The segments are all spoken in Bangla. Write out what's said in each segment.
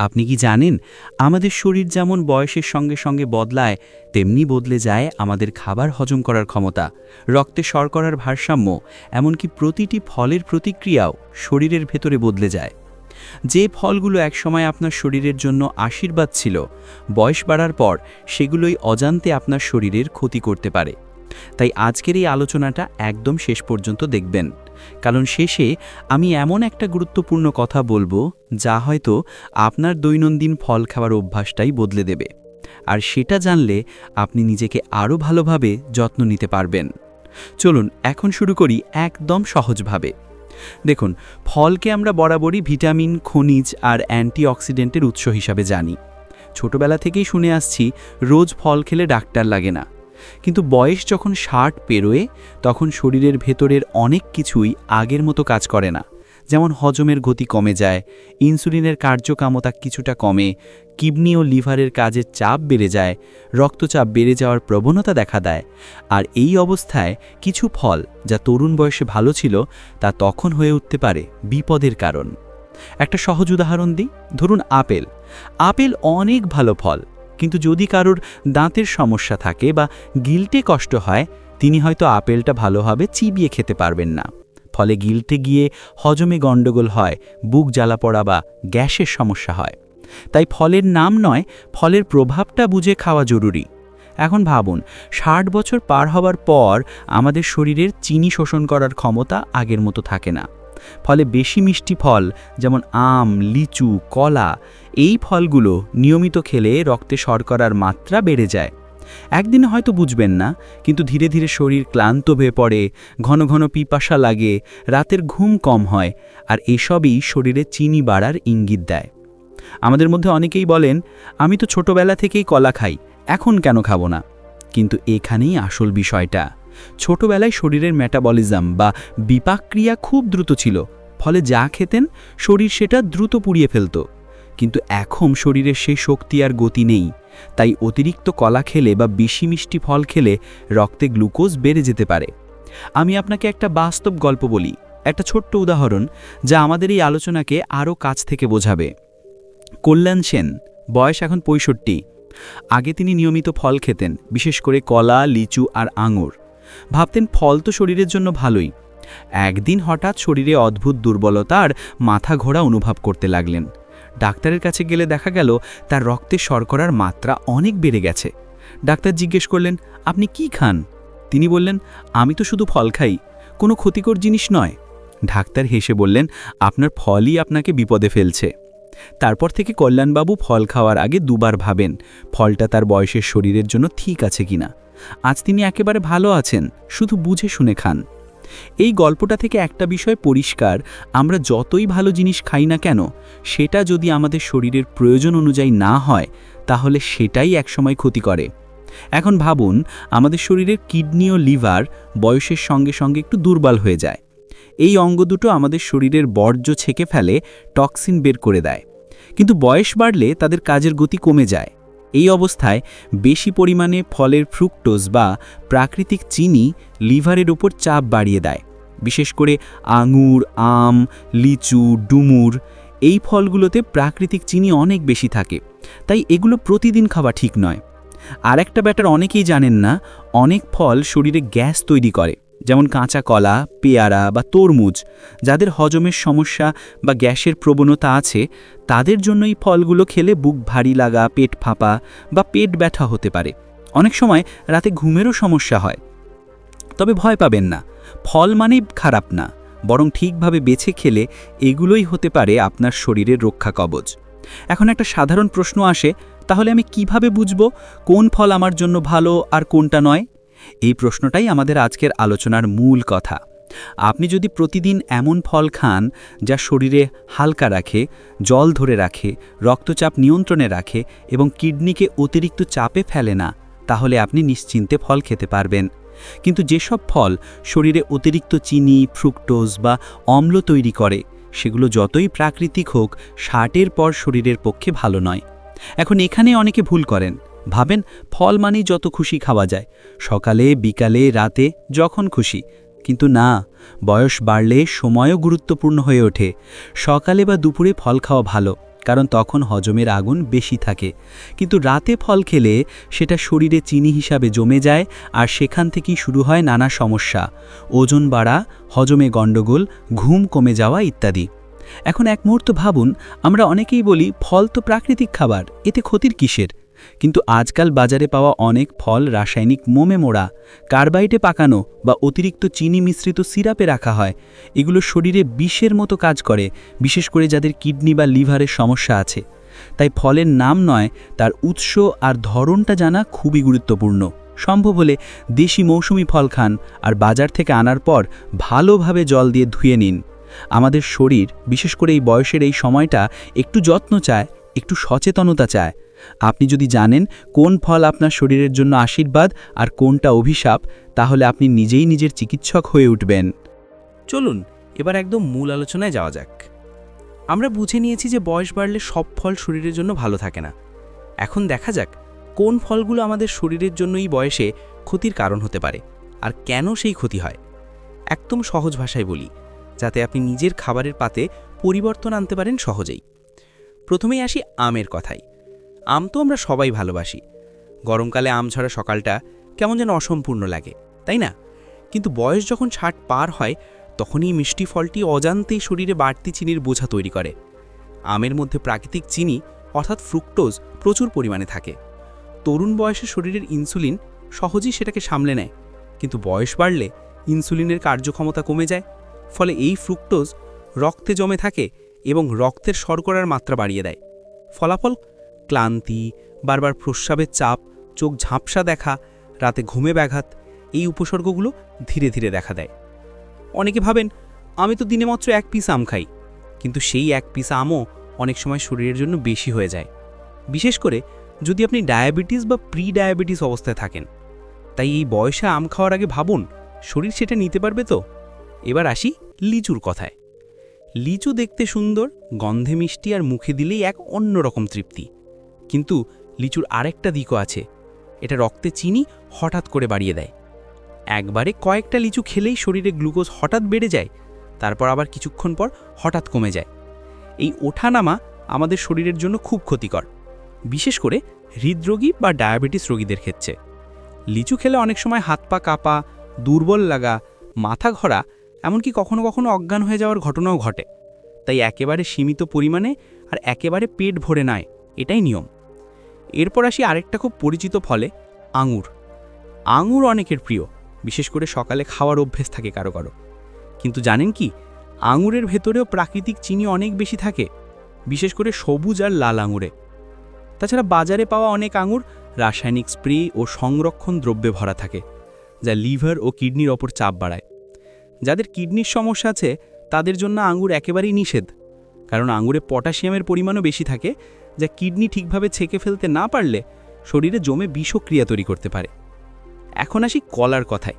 আপনি কি জানেন, আমাদের শরীর যেমন বয়সের সঙ্গে সঙ্গে বদলায়, তেমনি বদলে যায় আমাদের খাবার হজম করার ক্ষমতা, রক্তে শর্করার ভারসাম্য, এমনকি প্রতিটি ফলের প্রতিক্রিয়াও শরীরের ভেতরে বদলে যায়। যে ফলগুলো একসময় আপনার শরীরের জন্য আশীর্বাদ ছিল, বয়স বাড়ার পর সেগুলোই অজান্তে আপনার শরীরের ক্ষতি করতে পারে। তাই আজকের এই আলোচনাটা একদম শেষ পর্যন্ত দেখবেন। কারণ শেষে আমি এমন একটা গুরুত্বপূর্ণ কথা বলব, যা হয়তো আপনার দৈনন্দিন ফল খাওয়ার অভ্যাসটাই বদলে দেবে। আর সেটা জানলে আপনি নিজেকে আরও ভালোভাবে যত্ন নিতে পারবেন। চলুন, এখন শুরু করি একদম সহজভাবে। দেখুন, ফলকে আমরা বরাবরই ভিটামিন, খনিজ আর অ্যান্টিঅক্সিডেন্টের উৎস হিসাবে জানি। ছোটবেলা থেকেই শুনে আসছি, রোজ ফল খেলে ডাক্তার লাগে না। কিন্তু বয়স যখন ষাট পেরোয়, তখন শরীরের ভেতরের অনেক কিছুই আগের মতো কাজ করে না। যেমন হজমের গতি কমে যায়, ইনসুলিনের কার্যকামতা কিছুটা কমে, কিডনি ও লিভারের কাজের চাপ বেড়ে যায়, রক্তচাপ বেড়ে যাওয়ার প্রবণতা দেখা দেয়। আর এই অবস্থায় কিছু ফল যা তরুণ বয়সে ভালো ছিল, তা তখন হয়ে উঠতে পারে বিপদের কারণ। একটা সহজ উদাহরণ দিই, ধরুন আপেল। আপেল অনেক ভালো ফল কিন্তু যদি কারোর দাঁতের সমস্যা থাকে বা গিলটে কষ্ট হয়, তিনি হয়তো আপেলটা ভালোভাবে চিবিয়ে খেতে পারবেন না। ফলে গিলটে গিয়ে হজমে গণ্ডগোল হয়, বুক জ্বালা পড়া বা গ্যাসের সমস্যা হয়। তাই ফলের নাম নয়, ফলের প্রভাবটা বুঝে খাওয়া জরুরি। এখন ভাবুন, ষাট বছর পার হওয়ার পর আমাদের শরীরের চিনি শোষণ করার ক্ষমতা আগের মতো থাকে না। ফলে বেশি মিষ্টি ফল, যেমন আম, লিচু, কলা, এই ফলগুলো নিয়মিত খেলে রক্তে শর্করার মাত্রা বেড়ে যায়। একদিনে হয়তো বুঝবেন না, কিন্তু ধীরে ধীরে শরীর ক্লান্ত হয়ে পড়ে, ঘন ঘন পিপাসা লাগে, রাতের ঘুম কম হয়, আর এসবই শরীরে চিনি বাড়ার ইঙ্গিত দেয়। আমাদের মধ্যে অনেকেই বলেন, আমি তো ছোটবেলা থেকেই কলা খাই, এখন কেন খাব না? কিন্তু এখানেই আসল বিষয়টা। ছোটবেলায় শরীরের মেটাবলিজম বা বিপাকক্রিয়া খুব দ্রুত ছিল, ফলে যা খেতেন শরীর সেটা দ্রুত পুড়িয়ে ফেলত। কিন্তু এখন শরীরের সেই শক্তি আর গতি নেই, তাই অতিরিক্ত কলা খেলে বা বেশি মিষ্টি ফল খেলে রক্তে গ্লুকোজ বেড়ে যেতে পারে। আমি আপনাকে একটা বাস্তব গল্প বলি, একটা ছোট্ট উদাহরণ যা আমাদের এই আলোচনাকে আরও কাছ থেকে বোঝাবে। কল্যাণ সেন, বয়স এখন পঁয়ষট্টি। আগে তিনি নিয়মিত ফল খেতেন, বিশেষ করে কলা, লিচু আর আঙুর। ভাবতেন ফল তো শরীরের জন্য ভালোই। একদিন হঠাৎ শরীরে অদ্ভুত দুর্বলতা আর মাথা ঘোরা অনুভব করতে লাগলেন। ডাক্তারের কাছে গেলে দেখা গেল, তার রক্তে শর্করার মাত্রা অনেক বেড়ে গেছে। ডাক্তার জিজ্ঞেস করলেন, আপনি কি খান? তিনি বললেন, আমি তো শুধু ফল খাই, কোনো ক্ষতিকর জিনিস নয়। ডাক্তার হেসে বললেন, আপনার ফলই আপনাকে বিপদে ফেলছে। তারপর থেকে কল্যাণবাবু ফল খাওয়ার আগে দুবার ভাবেন, ফলটা তার বয়সের শরীরের জন্য ঠিক আছে কিনা? আজ তিনি একেবারে ভালো আছেন, শুধু বুঝে শুনে খান। এই গল্পটা থেকে একটা বিষয় পরিষ্কার, আমরা যতই ভালো জিনিস খাই না কেন, সেটা যদি আমাদের শরীরের প্রয়োজন অনুযায়ী না হয়, তাহলে সেটাই একসময় ক্ষতি করে। এখন ভাবুন, আমাদের শরীরের কিডনি ও লিভার বয়সের সঙ্গে সঙ্গে একটু দুর্বল হয়ে যায়। এই অঙ্গ দুটো আমাদের শরীরের বর্জ্য ছেকে ফেলে, টক্সিন বের করে দেয়। কিন্তু বয়স বাড়লে তাদের কাজের গতি কমে যায়। এই অবস্থায় বেশি পরিমাণে ফলের ফ্রুক্টোজ বা প্রাকৃতিক চিনি লিভারের ওপর চাপ বাড়িয়ে দেয়। বিশেষ করে আঙুর, আম, লিচু, ডুমুর, এই ফলগুলোতে প্রাকৃতিক চিনি অনেক বেশি থাকে, তাই এগুলো প্রতিদিন খাওয়া ঠিক নয়। আর একটা ব্যাটার অনেকেই জানেন না, অনেক ফল শরীরে গ্যাস তৈরি করে। যেমন কাঁচা কলা, পেয়ারা বা তরমুজ, যাদের হজমের সমস্যা বা গ্যাসের প্রবণতা আছে, তাদের জন্য এই ফলগুলো খেলে বুক ভারী লাগা, পেট ফাঁপা বা পেট ব্যথা হতে পারে। অনেক সময় রাতে ঘুমেরও সমস্যা হয়। তবে ভয় পাবেন না। ফল মানেই খারাপ না, বরং ঠিকভাবে বেছে খেলে এগুলোই হতে পারে আপনার শরীরের রক্ষা কবচ। এখন একটা সাধারণ প্রশ্ন আসে, তাহলে আমি কীভাবে বুঝব কোন ফল আমার জন্য ভালো আর কোনটা নয়? এই প্রশ্নটাই আমাদের আজকের আলোচনার মূল কথা। আপনি যদি প্রতিদিন এমন ফল খান যা শরীরে হালকা রাখে, জল ধরে রাখে, রক্তচাপ নিয়ন্ত্রণে রাখে এবং কিডনিকে অতিরিক্ত চাপে ফেলে না, তাহলে আপনি নিশ্চিন্তে ফল খেতে পারবেন। কিন্তু যেসব ফল শরীরে অতিরিক্ত চিনি, ফ্রুক্টোজ বা অম্ল তৈরি করে, সেগুলো যতই প্রাকৃতিক হোক, ষাটের পর শরীরের পক্ষে ভালো নয়। এখন এখানে অনেকে ভুল করেন। ভাবেন ফল মানেই যত খুশি খাওয়া যায়। সকালে, বিকালে, রাতে যখন খুশি। কিন্তু না, বয়স বাড়লে সময়ও গুরুত্বপূর্ণ হয়ে ওঠে। সকালে বা দুপুরে ফল খাওয়া ভালো, কারণ তখন হজমের আগুন বেশি থাকে। কিন্তু রাতে ফল খেলে সেটা শরীরে চিনি হিসাবে জমে যায় আর সেখান থেকেই শুরু হয় নানা সমস্যা। ওজন বাড়া, হজমে গণ্ডগোল, ঘুম কমে যাওয়া ইত্যাদি। এখন এক মুহূর্ত ভাবুন, আমরা অনেকেই বলি, ফল তো প্রাকৃতিক খাবার, এতে ক্ষতির কিসের? কিন্তু আজকাল বাজারে পাওয়া অনেক ফল রাসায়নিক মোমে মোড়া কার্বাইটে পাকানো বা অতিরিক্ত চিনি মিশ্রিত সিরাপে রাখা হয়। এগুলো শরীরে বিষের মতো কাজ করে, বিশেষ করে যাদের কিডনি বা লিভারের সমস্যা আছে। তাই ফলের নাম নয়, তার উৎস আর ধরনটা জানা খুবই গুরুত্বপূর্ণ। সম্ভব হলে দেশি মৌসুমি ফল খান আর বাজার থেকে আনার পর ভালোভাবে জল দিয়ে ধুয়ে নিন। আমাদের শরীর, বিশেষ করে এই বয়সের এই সময়টা, একটু যত্ন চায়, একটু সচেতনতা চায়। আপনি যদি জানেন কোন ফল আপনার শরীরের জন্য আশীর্বাদ আর কোনটা অভিশাপ, তাহলে আপনি নিজেই নিজের চিকিৎসক হয়ে উঠবেন। চলুন, এবার একদম মূল আলোচনায় যাওয়া যাক। আমরা বুঝে নিয়েছি যে বয়স বাড়লে সব ফল শরীরের জন্য ভালো থাকে না। এখন দেখা যাক কোন ফলগুলো আমাদের শরীরের জন্য এই বয়সে ক্ষতির কারণ হতে পারে আর কেন সেই ক্ষতি হয়। একদম সহজ ভাষায় বলি, যাতে আপনি নিজের খাবারের পাতে পরিবর্তন আনতে পারেন সহজেই। প্রথমেই আসি আমের কথাই। আম তো আমরা সবাই ভালোবাসি। গরমকালে আম ছাড়া সকালটা কেমন যেন অসম্পূর্ণ লাগে, তাই না? কিন্তু বয়স যখন ষাট পার হয়, তখনই মিষ্টি ফলটি অজান্তেই শরীরে বাড়তি চিনির বোঝা তৈরি করে। আমের মধ্যে প্রাকৃতিক চিনি, অর্থাৎ ফ্রুক্টোজ, প্রচুর পরিমাণে থাকে। তরুণ বয়সে শরীরের ইনসুলিন সহজেই সেটাকে সামলে নেয়, কিন্তু বয়স বাড়লে ইনসুলিনের কার্যক্ষমতা কমে যায়, ফলে এই ফ্রুক্টোজ রক্তে জমে থাকে এবং রক্তের শর্করার মাত্রা বাড়িয়ে দেয়। ফলাফল ক্লান্তি, বারবার প্রস্রাবের চাপ, চোখ ঝাপসা দেখা, রাতে ঘুমে ব্যাঘাত, এই উপসর্গগুলো ধীরে ধীরে দেখা দেয়। অনেকে ভাবেন, আমি তো দিনে মাত্র এক পিস আম খাই। কিন্তু সেই এক পিস আমও অনেক সময় শরীরের জন্য বেশি হয়ে যায়। বিশেষ করে যদি আপনি ডায়াবেটিস বা প্রি ডায়াবেটিস অবস্থায় থাকেন। তাই এই বয়সে আম খাওয়ার আগে ভাবুন, শরীর সেটা নিতে পারবে তো? এবার আসি লিচুর কথায়। লিচু দেখতে সুন্দর, গন্ধে মিষ্টি আর মুখে দিলেই এক অন্যরকম তৃপ্তি। কিন্তু লিচুর আরেকটা দিকও আছে। এটা রক্তে চিনি হঠাৎ করে বাড়িয়ে দেয়। একবারে কয়েকটা লিচু খেলেই শরীরে গ্লুকোজ হঠাৎ বেড়ে যায়, তারপর আবার কিছুক্ষণ পর হঠাৎ কমে যায়। এই ওঠানামা আমাদের শরীরের জন্য খুব ক্ষতিকর, বিশেষ করে হৃদরোগী বা ডায়াবেটিস রোগীদের ক্ষেত্রে। লিচু খেলে অনেক সময় হাত পা কাঁপা, দুর্বল লাগা, মাথা ঘরা, এমনকি কখনো কখনো অজ্ঞান হয়ে যাওয়ার ঘটনাও ঘটে। তাই একেবারে সীমিত পরিমাণে আর একেবারে পেট ভরে নয়, এটাই নিয়ম। এরপর আসি আরেকটা খুব পরিচিত ফলে, আঙুর। আঙুর অনেকের প্রিয়, বিশেষ করে সকালে খাওয়ার অভ্যেস থাকে কারও কারও। কিন্তু জানেন কি, আঙুরের ভেতরেও প্রাকৃতিক চিনি অনেক বেশি থাকে, বিশেষ করে সবুজ আর লাল আঙুরে। তাছাড়া বাজারে পাওয়া অনেক আঙুর রাসায়নিক স্প্রে ও সংরক্ষণ দ্রব্যে ভরা থাকে, যা লিভার ও কিডনির ওপর চাপ বাড়ায়। যাদের কিডনির সমস্যা আছে, তাদের জন্য আঙুর একেবারেই নিষেধ, কারণ আঙুরে পটাশিয়ামের পরিমাণও বেশি থাকে যা কিডনি ঠিকভাবে ছেঁকে ফেলতে না পারলে শরীরে জমে বিষক্রিয়া তৈরি করতে পারে। এখন আসি কলার কথায়।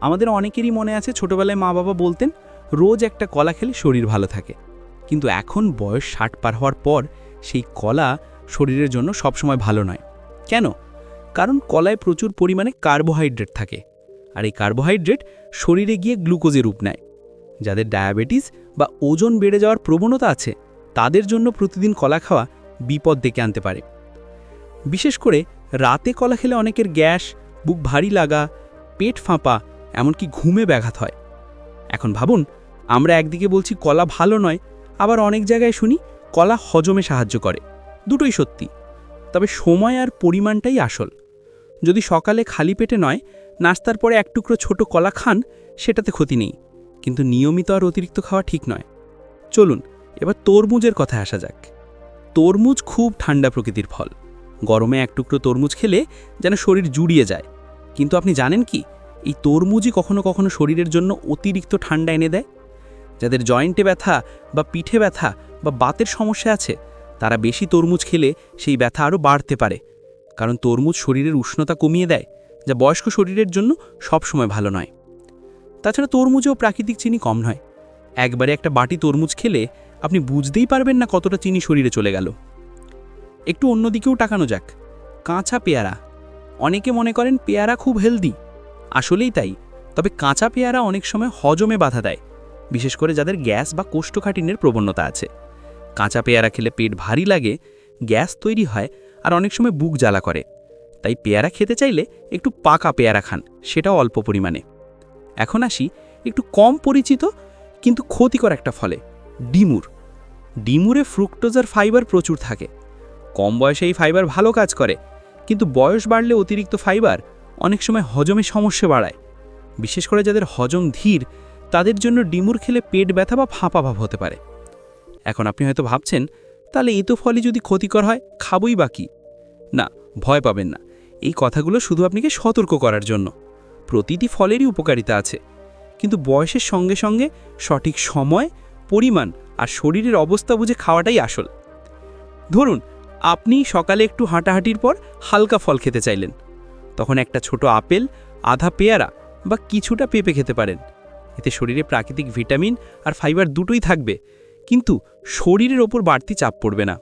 আমাদের অনেকেরই মনে আছে, ছোটবেলায় মা বাবা বলতেন, রোজ একটা কলা খেলে শরীর ভালো থাকে। কিন্তু এখন বয়স ষাট পার হওয়ার পর সেই কলা শরীরের জন্য সবসময় ভালো নয়। কেন? কারণ কলায় প্রচুর পরিমাণে কার্বোহাইড্রেট থাকে। আর এই কার্বোহাইড্রেট শরীরে গিয়ে গ্লুকোজে রূপ নেয়। যাদের ডায়াবেটিস বা ওজন বেড়ে যাওয়ার প্রবণতা আছে, তাদের জন্য প্রতিদিন কলা খাওয়া বিপদ ডেকে আনতে পারে। বিশেষ করে রাতে কলা খেলে অনেকের গ্যাস, বুক ভারী লাগা, পেট ফাঁপা, এমনকি ঘুমে ব্যাঘাত হয়। এখন ভাবুন, আমরা একদিকে বলছি কলা ভালো নয়, আবার অনেক জায়গায় শুনি কলা হজমে সাহায্য করে। দুটোই সত্যি। তবে সময় আর পরিমাণটাই আসল। যদি সকালে খালি পেটে নয়, নাস্তার পরে এক টুকরো ছোট কলা খান, সেটাতে ক্ষতি নেই। কিন্তু নিয়মিত আর অতিরিক্ত খাওয়া ঠিক নয়। চলুন, এবার তরমুজের কথায় আসা যাক। তরমুজ খুব ঠান্ডা প্রকৃতির ফল। গরমে এক টুকরো তরমুজ খেলে যেন শরীর জুড়িয়ে যায়। কিন্তু আপনি জানেন কি, এই তরমুজই কখনো কখনো শরীরের জন্য অতিরিক্ত ঠান্ডা এনে দেয়? যাদের জয়েন্টে ব্যথা বা পিঠে ব্যথা বা বাতের সমস্যা আছে, তারা বেশি তরমুজ খেলে সেই ব্যথা আরও বাড়তে পারে। কারণ তরমুজ শরীরের উষ্ণতা কমিয়ে দেয়, যা বয়স্ক শরীরের জন্য সবসময় ভালো নয়। তাছাড়া তরমুজেও প্রাকৃতিক চিনি কম নয়। একবারে একটা বাটি তরমুজ খেলে আপনি বুঝতেই পারবেন না কতটা চিনি শরীরে চলে গেল। একটু অন্যদিকেও টাকানো যাক। কাঁচা পেয়ারা। অনেকে মনে করেন পেয়ারা খুব হেলদি আসলেই তাই। তবে কাঁচা পেয়ারা অনেক সময় হজমে বাধা দেয়। বিশেষ করে যাদের গ্যাস বা কোষ্ঠকাঠিন্যের প্রবণতা আছে। কাঁচা পেয়ারা খেলে পেট ভারী লাগে, গ্যাস তৈরি হয় আর অনেক সময় বুক জ্বালা করে। তাই পেয়ারা খেতে চাইলে একটু পাকা পেয়ারা খান, সেটাও অল্প পরিমাণে। এখন আসি, একটু কম পরিচিত, কিন্তু ক্ষতিকর একটা ফলে। ডিমুর। ডিমুরে ফ্রুক্টোজ আর ফাইবার প্রচুর থাকে। কম বয়সে এই ফাইবার ভালো কাজ করে, কিন্তু বয়স বাড়লে অতিরিক্ত ফাইবার অনেক সময় হজমে সমস্যা বাড়ায়। বিশেষ করে যাদের হজম ধীর, তাদের জন্য ডিমুর খেলে পেট ব্যথা বা ফাঁপা ভাব হতে পারে। এখন আপনি হয়তো ভাবছেন, তাহলে এ তো ফলই যদি ক্ষতিকর হয়, খাবই বাকি না, ভয় পাবেন না। এই কথাগুলো শুধু আপনাকে সতর্ক করার জন্য। প্রতিটি ফলেরই উপকারিতা আছে। কিন্তু বয়সের সঙ্গে সঙ্গে সঠিক সময় পরিমাণ আর শরীরের অবস্থা বুঝে খাওয়াটাই আসল। ধরুন, আপনি সকালে একটু হাঁটাহাঁটির পর হালকা ফল খেতে চাইলেন। তখন একটা ছোট আপেল, আধা পেয়ারা বা কিছুটা পেঁপে খেতে পারেন। এতে শরীরে প্রাকৃতিক ভিটামিন আর ফাইবার দুটোই থাকবে, কিন্তু শরীরের ওপর বাড়তি চাপ পড়বে না।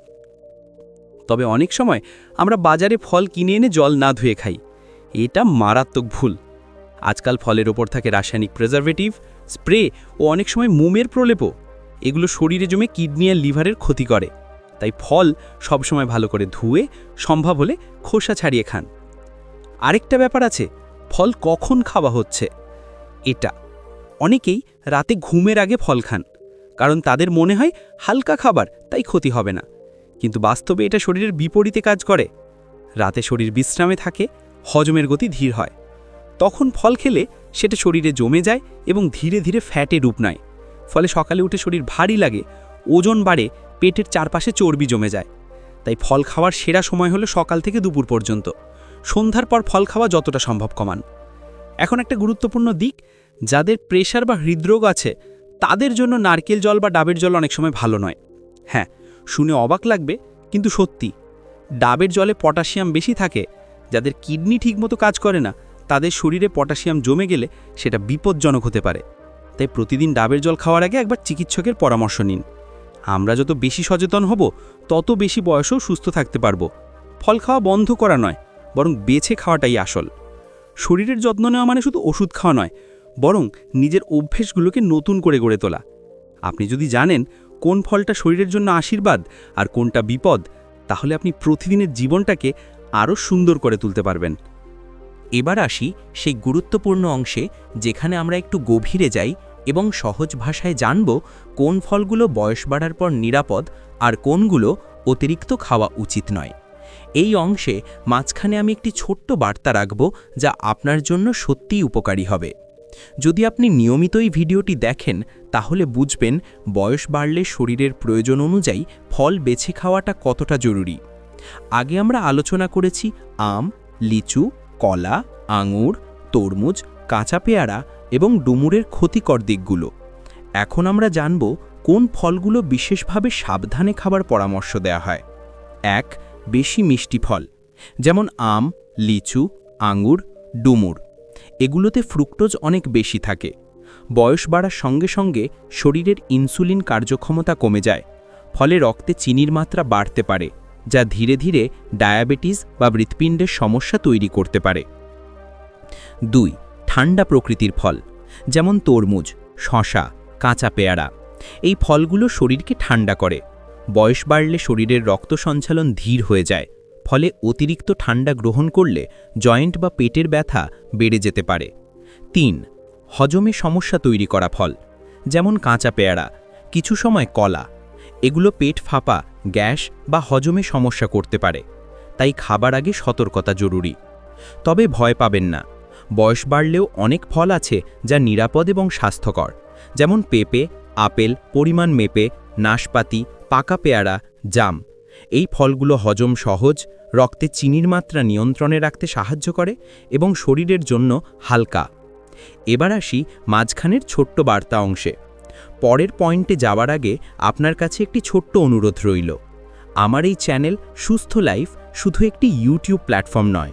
তবে অনেক সময় আমরা বাজারে ফল কিনে এনে জল না ধুয়ে খাই। এটা মারাত্মক ভুল। আজকাল ফলের ওপর থাকে রাসায়নিক প্রিজারভেটিভ স্প্রে ও অনেক সময় মোমের প্রলেপও। এগুলো শরীরে জমে কিডনি আর লিভারের ক্ষতি করে। তাই ফল সবসময় ভালো করে ধুয়ে, সম্ভব হলে খোসা ছাড়িয়ে খান। আরেকটা ব্যাপার আছে, ফল কখন খাওয়া হচ্ছে? এটা। অনেকেই রাতে ঘুমের আগে ফল খান, কারণ তাদের মনে হয় হালকা খাবার, তাই ক্ষতি হবে না। কিন্তু বাস্তবে এটা শরীরের বিপরীতে কাজ করে। রাতে শরীর বিশ্রামে থাকে, হজমের গতি ধীর হয়। তখন ফল খেলে সেটা শরীরে জমে যায় এবং ধীরে ধীরে ফ্যাটে রূপ নেয়। ফলে সকালে উঠে শরীর ভারী লাগে, ওজন বাড়ে, পেটের চারপাশে চর্বি জমে যায়। তাই ফল খাওয়ার সেরা সময় হলো সকাল থেকে দুপুর পর্যন্ত। সন্ধ্যার পর ফল খাওয়া যতটা সম্ভব কমান। এখন একটা গুরুত্বপূর্ণ দিক, যাদের প্রেশার বা হৃদরোগ আছে, তাদের জন্য নারকেল জল বা ডাবের জল অনেক সময় ভালো নয়। হ্যাঁ শুনে অবাক লাগবে, কিন্তু সত্যি। ডাবের জলে পটাশিয়াম বেশি থাকে, যাদের কিডনি ঠিকমতো কাজ করে না, তাদের শরীরে পটাশিয়াম জমে গেলে সেটা বিপজ্জনক হতে পারে। তাই প্রতিদিন ডাবের জল খাওয়ার আগে একবার চিকিৎসকের পরামর্শ নিন। আমরা যত বেশি সচেতন হব, তত বেশি বয়সেও সুস্থ থাকতে পারব। ফল খাওয়া বন্ধ করা নয়, বরং বেছে খাওয়াটাই আসল। শরীরের যত্ন নেওয়া মানে শুধু ওষুধ খাওয়া নয়, বরং নিজের অভ্যেসগুলোকে নতুন করে গড়ে তোলা। আপনি যদি জানেন কোন ফলটা শরীরের জন্য আশীর্বাদ আর কোনটা বিপদ, তাহলে আপনি প্রতিদিনের জীবনটাকে আরও সুন্দর করে তুলতে পারবেন। এবার আসি সেই গুরুত্বপূর্ণ অংশে, যেখানে আমরা একটু গভীরে যাই এবং সহজ ভাষায় জানব কোন ফলগুলো বয়স বাড়ার পর নিরাপদ আর কোনগুলো অতিরিক্ত খাওয়া উচিত নয়। এই অংশে মাঝখানে আমি একটি ছোট্ট বার্তা রাখব যা আপনার জন্য সত্যিই উপকারী হবে। যদি আপনি নিয়মিতই ভিডিওটি দেখেন, তাহলে বুঝবেন বয়স বাড়লে শরীরের প্রয়োজন অনুযায়ী ফল বেছে খাওয়াটা কতটা জরুরি। আগে আমরা আলোচনা করেছি আম, লিচু, কলা, আঙুর, তরমুজ, কাঁচা পেয়ারা এবং ডুমুরের ক্ষতিকর দিকগুলো। এখন আমরা জানব কোন ফলগুলো বিশেষভাবে সাবধানে খাবার পরামর্শ দেওয়া হয়। এক, বেশি মিষ্টি ফল, যেমন আম, লিচু, আঙুর, ডুমুর। এগুলোতে ফ্রুক্টোজ অনেক বেশি থাকে। বয়স বাড়ার সঙ্গে সঙ্গে শরীরের ইনসুলিন কার্যক্ষমতা কমে যায়, ফলে রক্তে চিনির মাত্রা বাড়তে পারে, যা ধীরে ধীরে ডায়াবেটিস বা হৃৎপিণ্ডের সমস্যা তৈরি করতে পারে। দুই ঠান্ডা প্রকৃতির ফল, যেমন তরমুজ শশা কাঁচা পেয়ারা। এই ফলগুলো শরীরকে ঠান্ডা করে। বয়স বাড়লে শরীরের রক্ত সঞ্চালন ধীর হয়ে যায়। ফলে অতিরিক্ত ঠান্ডা গ্রহণ করলে জয়েন্ট বা পেটের ব্যথা বেড়ে যেতে পারে। তিন, হজমে সমস্যা তৈরি করা ফল, যেমন কাঁচা পেয়ারা, কিছু সময় কলা। এগুলো পেট ফাঁপা, গ্যাস বা হজমে সমস্যা করতে পারে। তাই খাবার আগে সতর্কতা জরুরি। তবে ভয় পাবেন না। বয়স বাড়লেও অনেক ফল আছে যা নিরাপদ এবং স্বাস্থ্যকর। যেমন পেঁপে, আপেল, পরিমাণ মেপে, নাশপাতি, পাকা পেয়ারা, জাম। এই ফলগুলো হজম সহজ, রক্তে চিনির মাত্রা নিয়ন্ত্রণে রাখতে সাহায্য করে এবং শরীরের জন্য হালকা। এবার আসি মাঝখানের ছোট্ট বার্তা অংশে। পরের পয়েন্টে যাওয়ার আগে আপনার কাছে একটি ছোট্ট অনুরোধ রইল। আমার এই চ্যানেল সুস্থ লাইফ শুধু একটি ইউটিউব প্ল্যাটফর্ম নয়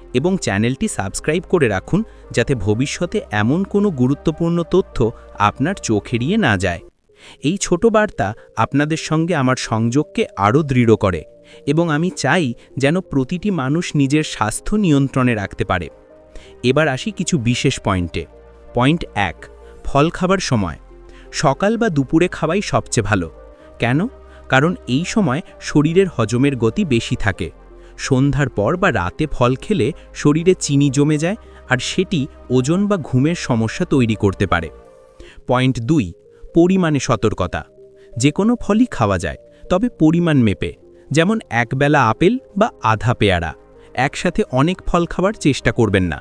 এবং চ্যানেলটি সাবস্ক্রাইব করে রাখুন যাতে ভবিষ্যতে এমন কোনো গুরুত্বপূর্ণ তথ্য আপনার চোখ এড়িয়ে না যায়। এই ছোট বার্তা আপনাদের সঙ্গে আমার সংযোগকে আরও দৃঢ় করে এবং আমি চাই যেন প্রতিটি মানুষ নিজের স্বাস্থ্য নিয়ন্ত্রণে রাখতে পারে। এবার আসি কিছু বিশেষ পয়েন্টে। পয়েন্ট এক, ফল খাবার সময়। সকাল বা দুপুরে খাওয়াই সবচেয়ে ভালো। কেন? কারণ এই সময় শরীরের হজমের গতি বেশি থাকে। সন্ধ্যার পর বা রাতে ফল খেলে শরীরে চিনি জমে যায় আর সেটি ওজন বা ঘুমের সমস্যা তৈরি করতে পারে। পয়েন্ট দুই, পরিমাণে সতর্কতা। যে কোনো ফলই খাওয়া যায়, তবে পরিমাণ মেপে। যেমন একবেলা আপেল বা আধা পেয়ারা। একসাথে অনেক ফল খাওয়ার চেষ্টা করবেন না।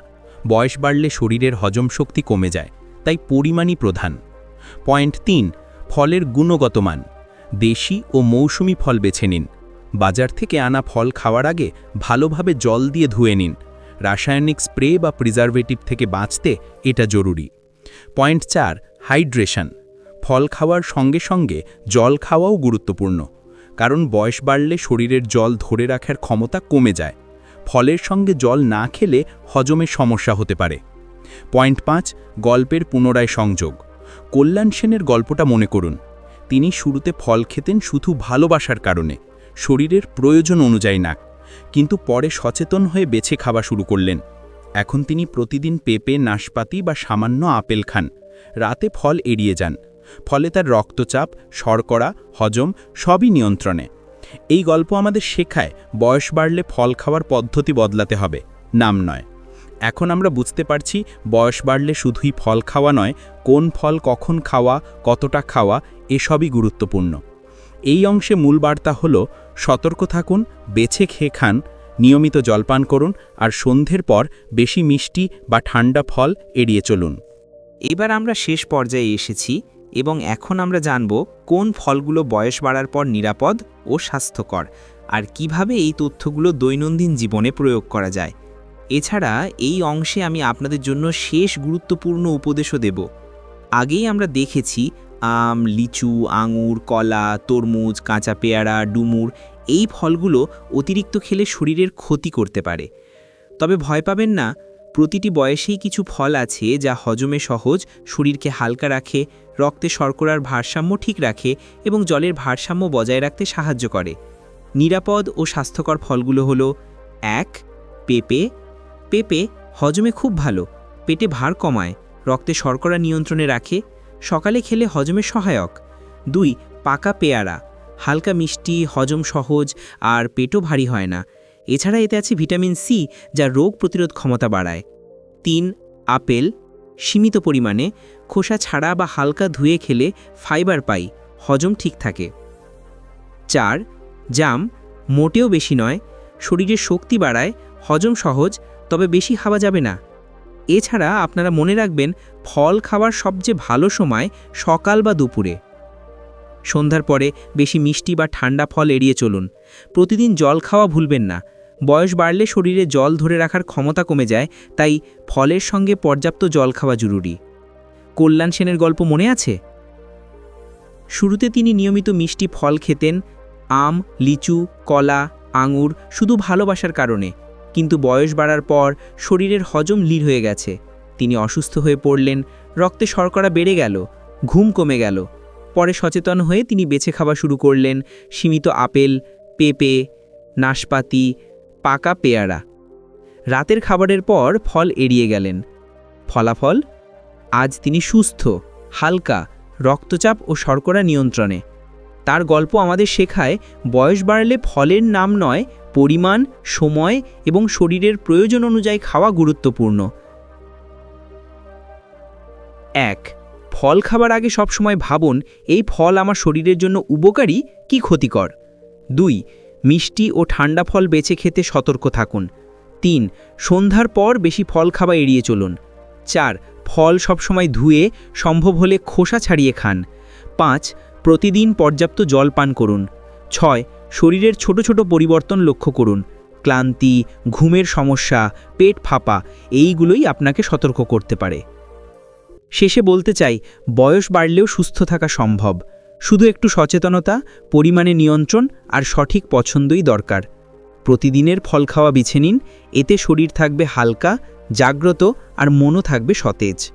বয়স বাড়লে শরীরের হজম শক্তি কমে যায়, তাই পরিমাণই প্রধান। পয়েন্ট তিন, ফলের গুণগত মান। দেশি ও মৌসুমি ফল বেছে নিন। বাজার থেকে আনা ফল খাওয়ার আগে ভালোভাবে জল দিয়ে ধুয়ে নিন। রাসায়নিক স্প্রে বা প্রিজারভেটিভ থেকে বাঁচতে এটা জরুরি। পয়েন্ট চার, হাইড্রেশন। ফল খাওয়ার সঙ্গে সঙ্গে জল খাওয়াও গুরুত্বপূর্ণ, কারণ বয়স বাড়লে শরীরের জল ধরে রাখার ক্ষমতা কমে যায়। ফলের সঙ্গে জল না খেলে হজমের সমস্যা হতে পারে। পয়েন্ট পাঁচ, গল্পের পুনরায় সংযোগ। কল্যাণ সেনের গল্পটা মনে করুন। তিনি শুরুতে ফল খেতেন শুধু ভালোবাসার কারণে। শরীরের প্রয়োজন অনুযায়ী না কিন্তু পরে সচেতন হয়ে বেছে খাওয়া শুরু করলেন। এখন তিনি প্রতিদিন পেঁপে, নাশপাতি বা সামান্য আপেল খান। রাতে ফল এড়িয়ে যান। ফলে তার রক্তচাপ, শর্করা, হজম সবই নিয়ন্ত্রণে। এই গল্প আমাদের শেখায় বয়স বাড়লে ফল খাওয়ার পদ্ধতি বদলাতে হবে, নাম নয়। এখন আমরা বুঝতে পারছি বয়স বাড়লে শুধুই ফল খাওয়া নয়, কোন ফল কখন খাওয়া, কতটা খাওয়া, এসবই গুরুত্বপূর্ণ। এই অংশে মূল বার্তা হল, সতর্ক থাকুন, বেছে খেয়ে খান, নিয়মিত জলপান করুন আর সন্ধ্যের পর বেশি মিষ্টি বা ঠান্ডা ফল এড়িয়ে চলুন। এবার আমরা শেষ পর্যায়ে এসেছি এবং এখন আমরা জানব কোন ফলগুলো বয়স বাড়ার পর নিরাপদ ও স্বাস্থ্যকর আর কীভাবে এই তথ্যগুলো দৈনন্দিন জীবনে প্রয়োগ করা যায়। এছাড়া এই অংশে আমি আপনাদের জন্য শেষ গুরুত্বপূর্ণ উপদেশও দেব। আগেই আমরা দেখেছি আম, লিচু, আঙুর, কলা, তরমুজ, কাঁচা পেয়ারা, ডুমুর এই ফলগুলো অতিরিক্ত খেলে শরীরের ক্ষতি করতে পারে। তবে ভয় পাবেন না, প্রতিটি বয়সেই কিছু ফল আছে যা হজমে সহজ, শরীরকে হালকা রাখে, রক্তে শর্করার ভারসাম্য ঠিক রাখে এবং জলের ভারসাম্য বজায় রাখতে সাহায্য করে। নিরাপদ ও স্বাস্থ্যকর ফলগুলো হলো, এক, পেঁপে। পেঁপে হজমে খুব ভালো, পেটে ভার কমায়, রক্তে শর্করা নিয়ন্ত্রণে রাখে সকালে খেলে হজমে সহায়ক। দুই, পাকা পেয়ারা। হালকা মিষ্টি, হজম সহজ আর পেটও ভারী হয় না। এছাড়া এতে আছে ভিটামিন সি, যা রোগ প্রতিরোধ ক্ষমতা বাড়ায়। তিন, আপেল। সীমিত পরিমাণে খোসা ছাড়া বা হালকা ধুয়ে খেলে ফাইবার পাই, হজম ঠিক থাকে। চার, জাম। মোটেও বেশি নয়। শরীরের শক্তি বাড়ায়, হজম সহজ, তবে বেশি খাওয়া যাবে না। এছাড়া আপনারা মনে রাখবেন, ফল খাওয়ার সবচেয়ে ভালো সময় সকাল বা দুপুরে। সন্ধ্যার পরে বেশি মিষ্টি বা ঠান্ডা ফল এড়িয়ে চলুন। প্রতিদিন জল খাওয়া ভুলবেন না। বয়স বাড়লে শরীরে জল ধরে রাখার ক্ষমতা কমে যায়, তাই ফলের সঙ্গে পর্যাপ্ত জল খাওয়া জরুরি। কল্যাণ সেনের গল্প মনে আছে? শুরুতে তিনি নিয়মিত মিষ্টি ফল খেতেন, আম, লিচু, কলা, আঙুর শুধু ভালোবাসার কারণে। কিন্তু বয়স বাড়ার পর শরীরের হজম লীর হয়ে গেছে। তিনি অসুস্থ হয়ে পড়লেন, রক্তে শর্করা বেড়ে গেল, ঘুম কমে গেল। পরে সচেতন হয়ে তিনি বেছে খাওয়া শুরু করলেন সীমিত আপেল, পেঁপে, নাশপাতি, পাকা পেয়ারা। রাতের খাবারের পর ফল এড়িয়ে গেলেন। ফলাফল? আজ তিনি সুস্থ, হালকা, রক্তচাপ ও শর্করা নিয়ন্ত্রণে। তার গল্প আমাদের শেখায়, বয়স বাড়লে ফলের নাম নয় পরিমাণ, সময় এবং শরীরের প্রয়োজন অনুযায়ী খাওয়া গুরুত্বপূর্ণ। এক, ফল খাবার আগে সবসময় ভাবুন, এই ফল আমার শরীরের জন্য উপকারী কি ক্ষতিকর? দুই, মিষ্টি ও ঠান্ডা ফল বেছে খেতে সতর্ক থাকুন। তিন, সন্ধ্যার পর বেশি ফল খাওয়া এড়িয়ে চলুন। চার, ফল সবসময় ধুয়ে, সম্ভব হলে খোসা ছাড়িয়ে খান। পাঁচ, প্রতিদিন পর্যাপ্ত জল পান করুন। ছয় শরীরের ছোট ছোট পরিবর্তন লক্ষ্য করুন। ক্লান্তি, ঘুমের সমস্যা, পেট ফাঁপা, এইগুলোই আপনাকে সতর্ক করতে পারে। শেষে বলতে চাই, বয়স বাড়লেও সুস্থ থাকা সম্ভব। শুধু একটু সচেতনতা, পরিমাণে নিয়ন্ত্রণ আর সঠিক পছন্দই দরকার। প্রতিদিনের ফল খাওয়া বেছে নিন, এতে শরীর থাকবে হালকা, জাগ্রত আর মনও থাকবে সতেজ।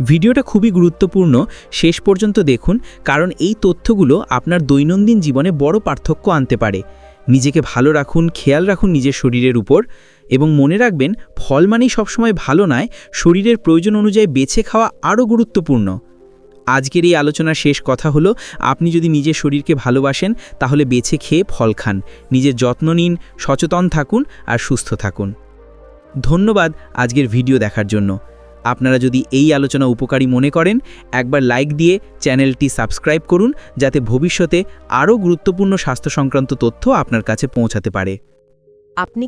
ভিডিওটা খুবই গুরুত্বপূর্ণ। শেষ পর্যন্ত দেখুন, কারণ এই তথ্যগুলো আপনার দৈনন্দিন জীবনে বড় পার্থক্য আনতে পারে। নিজেকে ভালো রাখুন, খেয়াল রাখুন নিজের শরীরের উপর এবং মনে রাখবেন, ফল মানেই সবসময় ভালো নয়, শরীরের প্রয়োজন অনুযায়ী বেছে খাওয়া আরও গুরুত্বপূর্ণ। আজকের এই আলোচনার শেষ কথা হলো, আপনি যদি নিজের শরীরকে ভালোবাসেন, তাহলে বেছে খেয়ে ফল খান। নিজের যত্ন নিন, সচেতন থাকুন আর সুস্থ থাকুন। ধন্যবাদ আজকের ভিডিও দেখার জন্য। আপনারা যদি এই আলোচনা উপকারী মনে করেন, একবার লাইক দিয়ে চ্যানেলটি সাবস্ক্রাইব করুন, যাতে ভবিষ্যতে আরও গুরুত্বপূর্ণ স্বাস্থ্য সংক্রান্ত তথ্য আপনার কাছে পৌঁছাতে পারে। আপনি